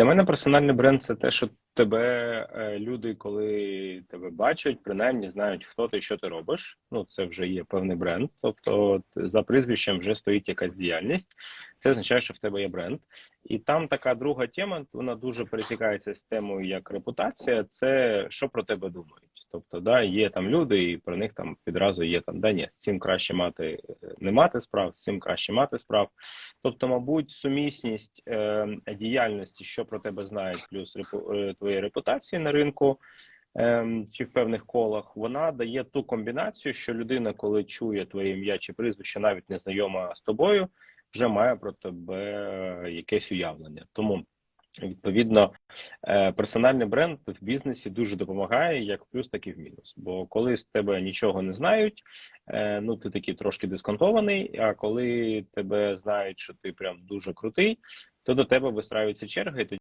Для мене персональний бренд це те, що тебе е, люди, коли тебе бачать, принаймні знають, хто ти, що ти робиш. Ну, це вже є певний бренд. Тобто, за прізвищем вже стоїть якась діяльність. Це означає, що в тебе є бренд. І там така друга тема, вона дуже пересікається з темою як репутація. Це що про тебе думають. Тобто, да, є там люди, і про них там відразу є там да ні, з цим краще мати е, не мати справ, з цим краще мати справ. Тобто, мабуть, сумісність е, діяльності, що про тебе знають, плюс репу, е, твоєї репутації на ринку. Ем, чи в певних колах вона дає ту комбінацію, що людина, коли чує твоє ім'я чи прізвище, навіть не знайома з тобою, вже має про тебе якесь уявлення. Тому відповідно е, персональний бренд в бізнесі дуже допомагає як в плюс, так і в мінус. Бо коли з тебе нічого не знають, е, ну ти такий трошки дисконтований. А коли тебе знають, що ти прям дуже крутий, то до тебе вистраюються черги.